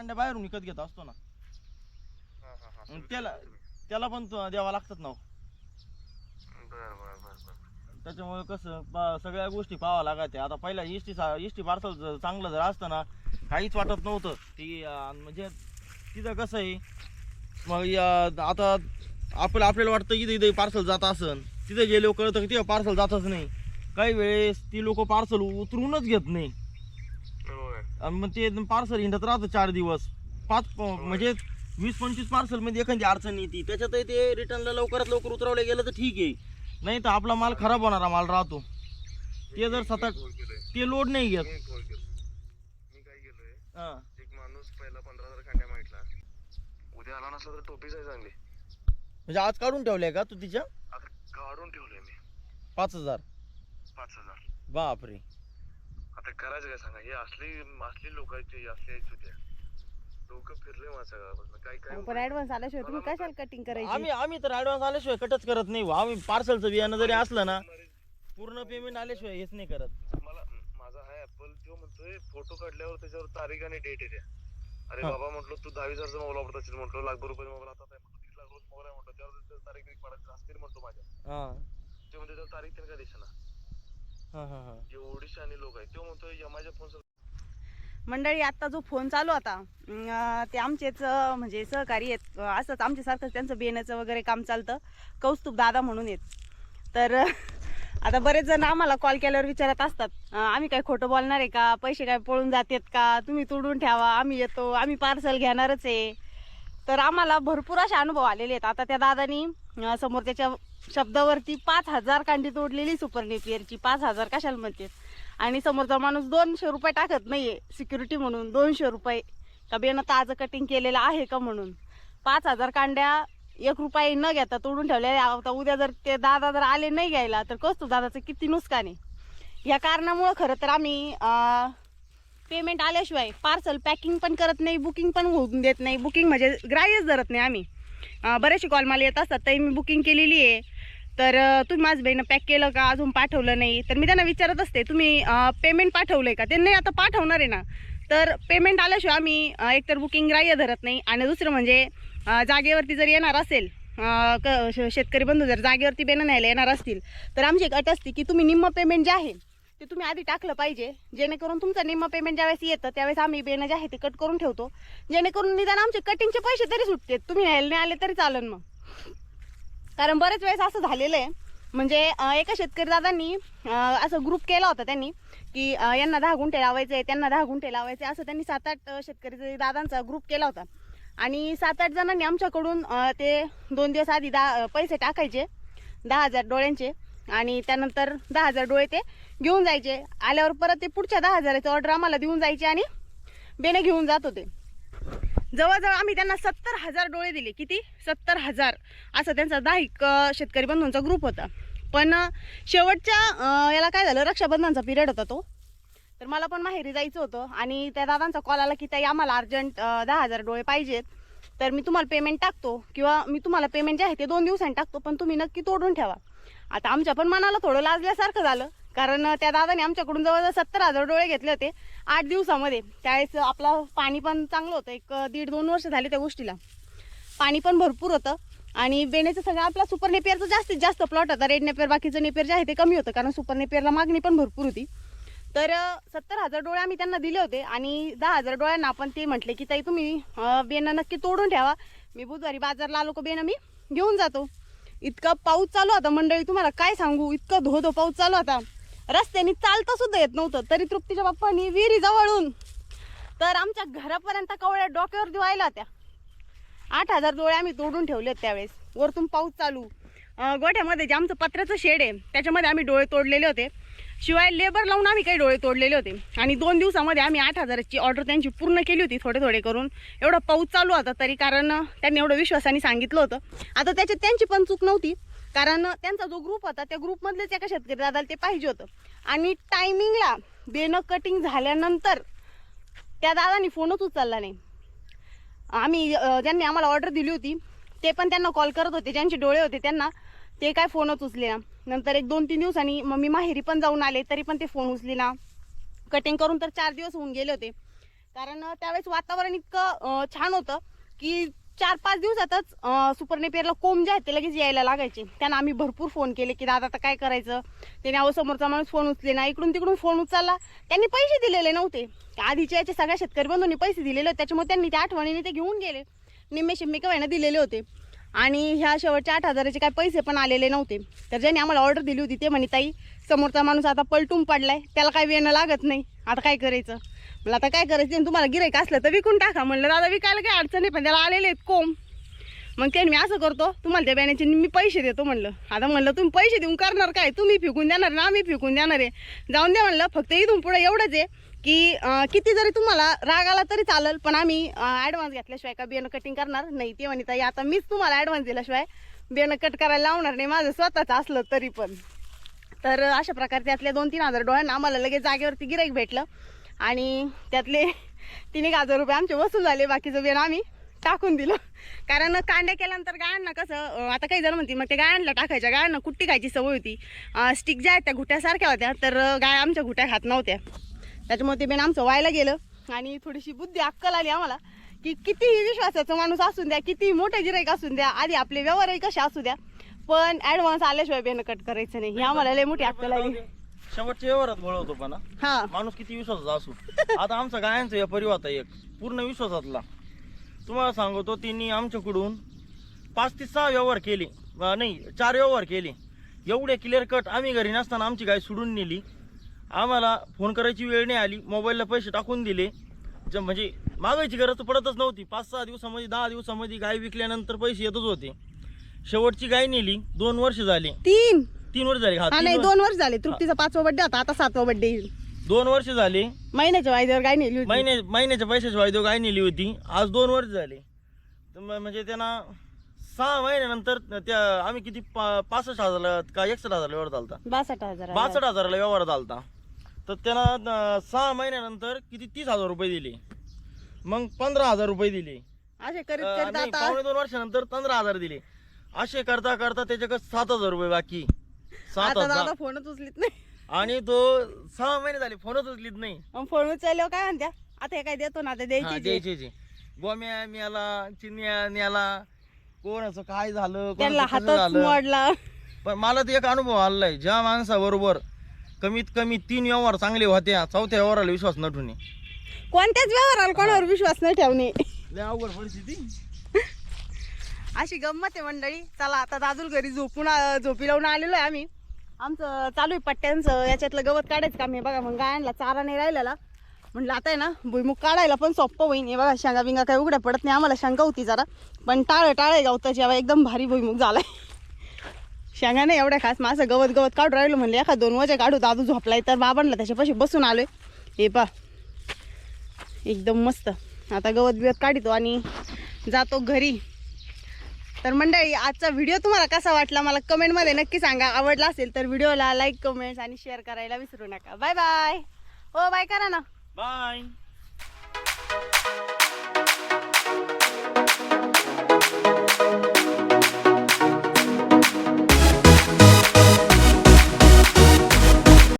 अंड्या बाहेरून विकत घेत असतो ना. हा, हा, हा. मग त्याला त्याला पण तो द्यावा लागतात ना हो. बर बर बर बर. त्याच्यामुळे कसं पा- सगळ्या गोष्टी पाहावं लागायचे आता पहिला इष्टी इष्टी पार्सल जर चांगलं जर असतं ना काहीच वाटत नव्हतं. ती अं, म्हणजे तिथं कसं आहे मग या- आता आपलं आपल्याला वाटतं की इथे पार्सल जात असन. तिथे गेलो कळतं की तिथं पार्सल जातच नाही. काही वेळेस ती लोक पार्सल उतरूनच घेत नाही. आणि मग ते पार्सल हिंडत राहतं चार दिवस. पाच प- म्हणजे वीस पंचवीस पार्सलमध्ये एखादी अडचण येते. त्याच्यात ते रिटर्नला लवकरात लवकर उतरवलं गेलं तर ठीक आहे. नाही तर आपला माल खराब होणारा माल राहतो. ते जर सतत फोन केलंय ते लोड नाही घेत. मी फोन केलं. मी काय केलंय हा. एक माणूस पहिला पंधरा हजार कांड्या मागितला. उद्या आला नसला तर टोपीच आहे चांगली. म्हणजे आज काढून ठेवलंय का तू तिच्या? आता काढून ठेवलंय मी. पाच हजार. पाच हजार. बापरे. आता करायचं काय सांगा? हे असली असली लोक आहेत ते असले आहेत होत्या डोकं फिरले माझ्या गावापासून काय काय पण ऍडव्हान्स आल्याशिवाय तुम्ही कशाला कटिंग करायची? आम्ही आम्ही तर ऍडव्हान्स आल्याशिवाय कटच करत नाही हो. आम्ही पार्सलचं बियाणं जरी असलं ना पूर्ण पेमेंट आल्याशिवाय हेच नाही करत. मला माझा हा ऍपल तो म्हणतोय फोटो काढल्यावर त्याच्यावर तारीख आणि डेट येते अरे हा. बाबा म्हटलं तू दहावीस हजारचा मोबाईल वापरत असेल म्हटलं लाखभर रुपये मोबाईल आता आहे म्हटलं तीस लाख रुपये मोबाईल आहे म्हटलं त्यावर त्याची तारीख बिरीख पडायची असतील म्हणतो माझ्या. हा. ते म्हणते त्यावर तारीख त्याला काय दिसेना हा हा हा. शानी लोक आहेत तो म्हणतोय यमाच्या फोन मंडळी आता जो फोन चालू होता अं, ते आमचेच अं, म्हणजे सहकारी आहेत. अं, असंच आमच्यासारखंच त्यांचं बियाण्याचं वगैरे काम चालतं. कौस्तुभ दादा म्हणून आहेत. तर अं, आता बरेच जण आम्हाला कॉल केल्यावर विचारत असतात अं, आम्ही काय खोटं बोलणार आहे का? पैसे काय पळून जातात का? तुम्ही तोडून ठेवा आम्ही येतो आम्ही पार्सल घेणारच आहे. तर आम्हाला भरपूर असे अनुभव आलेले आहेत. आता त्या दादानी अं, समोर त्याच्या शब्दावरती पाच हजार कांडी तोडलेली सुपर नेपियरची पाच हजार कशाला म्हणते आणि समोरचा माणूस दोनशे रुपये टाकत नाहीये. सिक्युरिटी म्हणून दोनशे रुपये. का बेनं ताजं कटिंग केलेलं आहे का म्हणून? पाच हजार कांड्या एक रुपये न घेता तोडून ठेवलेल्या आता उद्या जर ते दादा जर आले नाही घ्यायला तर कसतो दादाचं किती नुकसान आहे? या कारणामुळं खरं तर आम्ही पेमेंट आल्याशिवाय पार्सल पॅकिंग पण करत नाही बुकिंग पण होऊन देत नाही. बुकिंग म्हणजे ग्राह्यच धरत नाही आम्ही. बरेचसे कॉल मला येत असतात. ताई मी बुकिंग केलेली आहे. तर तुम्ही माझं बहिणं पॅक केलं का? अजून पाठवलं नाही. तर मी त्यांना विचारत असते तुम्ही पेमेंट पाठवलं आहे का? ते नाही आता पाठवणार आहे ना. तर पेमेंट आल्याशिवाय आम्ही एकतर बुकिंग ग्राह्य धरत नाही. आणि दुसरं म्हणजे जागेवरती जर येणार असेल क शेतकरी बंधू जर जागेवरती बेनं न्यायला येणार असतील तर आमची एक अट असते की तुम्ही निम्म पेमेंट जे आहे ते तुम्ही आधी टाकलं पाहिजे. जेणेकरून तुमचं निम्म पेमेंट ज्यावेळेस येतं त्यावेळेस आम्ही बेनं जे आहे ते कट करून ठेवतो. जेणेकरून निदान आमचे कटिंगचे पैसे तरी सुटते. तुम्ही न्यायला नाही आले तरी चालेल मग. कारण बरेच वेळेस असं झालेलं आहे. म्हणजे एका शेतकरी दादांनी असं ग्रुप केला होता त्यांनी की यांना दहा गुंठे लावायचे आहे त्यांना दहा गुंठे लावायचे असं त्यांनी सात आठ शेतकरी दादांचा ग्रुप केला होता. आणि सात आठ जणांनी आमच्याकडून ते दोन दिवस आधी दहा पैसे टाकायचे. दहा हजार डोळ्यांचे. आणि त्यानंतर दहा हजार डोळे ते घेऊन जायचे. आल्यावर परत ते पुढच्या दहा हजाराचे ऑर्डर आम्हाला देऊन जायचे आणि बेने घेऊन जात होते. जवळजवळ आम्ही त्यांना सत्तर हजार डोळे दिले. किती? सत्तर हजार. असं त्यांचा दहा शेतकरी बंधूंचा ग्रुप होता. पण शेवटच्या याला काय झालं? रक्षाबंधनचा पिरियड होता तो. तर मला पण माहेरी जायचं होतं आणि त्या दादांचा कॉल आला की ताई आम्हाला अर्जंट दहा हजार डोळे पाहिजेत. तर मी तुम्हाला पेमेंट टाकतो किंवा मी तुम्हाला पेमेंट जे आहे ते दोन दिवसांनी टाकतो पण तुम्ही नक्की तोडून ठेवा. आता आमच्या पण मनाला थोडं लाजल्यासारखं झालं. कारण त्या दादाने आमच्याकडून जवळजवळ सत्तर हजार डोळे घेतले होते आठ दिवसामध्ये. त्यावेळेस आपलं पाणी पण चांगलं होतं. एक दीड दोन वर्ष झाले त्या गोष्टीला. पाणी पण भरपूर होतं. आणि बेण्याचं सगळं आपला सुपर नेपियरचं जास्तीत जास्त प्लॉट होता. रेड नेपियर बाकीचं नेपियर जे आहे ते कमी होतं. कारण सुपर नेपियरला मागणी पण भरपूर होती. तर सत्तर हजार डोळे आम्ही त्यांना दिले होते. आणि दहा हजार डोळ्यांना आपण ते म्हटले की ताई तुम्ही बेणं बेनं नक्की तोडून ठेवा. मी बुधवारी बाजारला आलो का बेनं मी घेऊन जातो. इतका पाऊस चालू होता मंडळी तुम्हाला काय सांगू? इतकं धो धो पाऊस चालू होता. रस्त्याने चालता सुद्धा येत नव्हतं. तरी तृप्तीच्या बाप्पानी विहिरी जवळून तर आमच्या घरापर्यंत कवळ्या डोक्यावर दिवायला होत्या. आठ हजार डोळे आम्ही तोडून ठेवले त्यावेळेस. वरतून पाऊस चालू. गोठ्यामध्ये जे आमचं पत्र्याचं शेड आहे त्याच्यामध्ये आम्ही डोळे तोडलेले होते. शिवाय लेबर लावून आम्ही काही डोळे तोडलेले होते. आणि दोन दिवसामध्ये आम्ही आठ हजाराची ऑर्डर त्यांची पूर्ण केली होती थोडे थोडे करून. एवढा पाऊस चालू होता तरी कारण त्यांनी एवढं विश्वासाने सांगितलं होतं. आता त्याच्यात त्यांची पण चूक नव्हती. कारण त्यांचा जो ग्रुप होता त्या ग्रुपमधलेच एका शेतकरी दादाला ते पाहिजे होतं. आणि टायमिंगला बेनं कटिंग झाल्यानंतर त्या दादानी फोनच उचलला नाही. आम्ही ज्यांनी आम्हाला ऑर्डर दिली होती ते पण त्यांना कॉल करत होते. ज्यांचे डोळे होते त्यांना. ते काय फोनच उचले ना. नंतर एक दोन तीन दिवसांनी मग मी माहेरी पण जाऊन आले तरी पण ते फोन उचले ना. कटिंग करून तर चार दिवस होऊन गेले होते. कारण त्यावेळेस वातावरण इतकं छान होतं की चार पाच दिवसातच अं, कोंब जे आहेत ते लगेच यायला लागायचे. त्यांना आम्ही भरपूर फोन केले की दादा आता काय करायचं? त्याने अहो समोरचा माणूस फोन उचले ना. इकडून तिकडून फोन उचलला. त्यांनी पैसे दिलेले नव्हते. आधीच्या याचे सगळ्या शेतकरी बंधूंनी पैसे दिलेले होते. त्याच्यामुळे त्यांनी त्या आठवणीने ते घेऊन गेले. निम्मे शिम्मे महिना दिलेले होते. आणि ह्या शेवटच्या आठ हजाराचे काय पैसे पण आलेले नव्हते. तर ज्यांनी आम्हाला ऑर्डर दिली होती ते म्हणे ताई समोरचा माणूस आता पलटून पडलाय त्याला काय वेणं लागत नाही. आता काय करायचं? मला आता काय करायचं? आणि तुम्हाला गिरायक असलं तर विकून टाका. म्हणलं दादा विकायला काय अडचण नाही पण त्याला आलेले आहेत कोंब मग त्यांनी मी असं करतो तुम्हाला त्या बॅण्याचे मी पैसे देतो म्हणलं. आता म्हणलं तुम्ही पैसे देऊन करणार काय? तुम्ही फिकून देणार ना आम्ही फिकून देणार आहे. जाऊन द्या म्हणलं फक्त इथून पुढे एवढंच आहे. की अं, किती जरी तुम्हाला राग आला तरी चालेल पण आम्ही ॲडव्हान्स घेतल्याशिवाय का बियाणं कटिंग करणार नाही? ते म्हणता ताई आता मीच तुम्हाला ॲडव्हान्स दिल्याशिवाय बियाणं कट करायला लावणार नाही. माझं स्वतःच असलं तरी पण. तर अशा प्रकारे त्यातले दोन तीन हजार डोळ्यांना आम्हाला लगेच जागेवरती गिराईक भेटलं. आणि त्यातले तीन एक हजार रुपये आमचे वसूल झाले. बाकीचं बियाणं आम्ही टाकून दिलं. कारण कांड्या केल्यानंतर गायांना कसं अं, आता काही जण म्हणते मग ते गायांना टाकायच्या गायांना कुट्टी खायची सवय होती. स्टिक ज्या आहेत त्या घुट्यासारख्या होत्या तर अं, गाय आमच्या घुट्या खात नव्हत्या. त्याच्यामुळे ते बेन आमचं व्हायला गेलं. आणि थोडीशी बुद्धी अक्कल आली आम्हाला की कितीही विश्वासाचा माणूस असून द्या किती मोठे गिराईक असून द्या आधी आपले व्यवहारही कसे असू द्या पण ऍडव्हान्स आल्याशिवाय बेन कट करायचं नाही. ही आम्हाला लय मोठी अक्कल आली. शेवटच्या व्यवहारात वळवतो पण हा. माणूस किती विश्वासाचा असू. आता आमचा गायांचा व्यापारी होता एक पूर्ण विश्वासातला. तुम्हाला सांगतो तिने आमच्याकडून पाच ते सहा व्यवहार केले. नाही चार व्यवहार केले. एवढे क्लिअर कट आम्ही घरी नसताना आमची गाय सोडून नेली. आम्हाला फोन करायची वेळ नाही आली मोबाईलला पैसे टाकून दिले. ज- म्हणजे मागायची गरज तर पडतच नव्हती. पाच सहा दिवसामध्ये दहा दिवसामध्ये गाय विकल्यानंतर पैसे येतच होते. शेवटची गाय नेली दोन वर्ष झाले. तीन? तीन वर्ष झाले. हा हा तीन नाही वर्ष- दोन वर्ष झाले. तृप्तीचा पाचवा बड्डे होता. आता सातवा बड्डे येईल. दोन वर्ष झाले. महिन्याच्या वायद्यावर काय नेली होती. महिने महिन्याच्या पैशाची वायदो गाय नेली होती. आज दोन वर्ष झाले. तर म- म्हणजे त्यांना सहा महिन्यानंतर त्या आम्ही किती पा- पासष्ट हजारला का एकसष्ट हजारला व्यवहार चालता बासष्ट हजार बासष्ट हजाराला व्यवहार चालता तर त्यांना अं, सहा महिन्यानंतर किती? तीस हजार रुपये दिले. मग पंधरा हजार रुपये दिले. असे करीत अं, करीत नाही, आता पावणे दोन वर्षानंतर पंधरा हजार दिले. असे करता करता त्याच्याकडे सात हजार रुपये बाकी. सात आता हजार. फोनच उचलीत नाही. आणि तो सहा महिने झाले फोनच उचलीत नाही. मग फोन उचलल्यावर काय म्हणत्या? आता हे काय देतो ना आता हा, द्यायची द्यायचे जे. गोम्या न्याला चिन्या न्याला कोणाचं काय झालं त्यांना कोणाचं कसं हातच झालं? मोडला. पण मला तर एक अनुभव आलाय ज्या माणसाबरोबर कमीत कमी तीन व्यवहार चांगले होत्या चौथ्या व्यवहाराला विश्वास न ठेवणे. कोणत्याच व्यवहाराला कोणावर विश्वास नाही ठेवणे. लय अवघड परिस्थिती. अशी गंमत आहे मंडळी. चला आता दादूल घरी झोपून आ- झोपी लावून आलेलो आहे आम्ही. आमचं चालू आहे पट्ट्यांचं. याच्यातलं गवत काढायचं काम आहे. बघा मग गायांना चारा नाही राहिलेला. म्हणलं आता आहे ना भुईमुग काढायला पण सोपं होईन. हे बघा शेंगा बिंगा काही उघड्या पडत नाही. आम्हाला शंका होती जरा. पण टाळ टाळ आहे गवताची. यावा एकदम भारी भुईमुग झालाय. शेंगा नाही एवढ्या खास. मग गवत गवत काढू राहिलो म्हणले एखाद दोन वजे काढू दादू झोपलाय. तर बाबांना त्याच्यापाशी बसून आलोय. हे पा एकदम मस्त. आता गवत बिवत काढितो आणि जातो घरी. तर मंडळी आजचा व्हिडिओ तुम्हाला कसा वाटला मला कमेंटमध्ये नक्की सांगा. आवडला असेल तर व्हिडिओला लाईक कमेंट्स आणि शेअर करायला विसरू नका. Bye bye. हो बाय करा ना. बाय.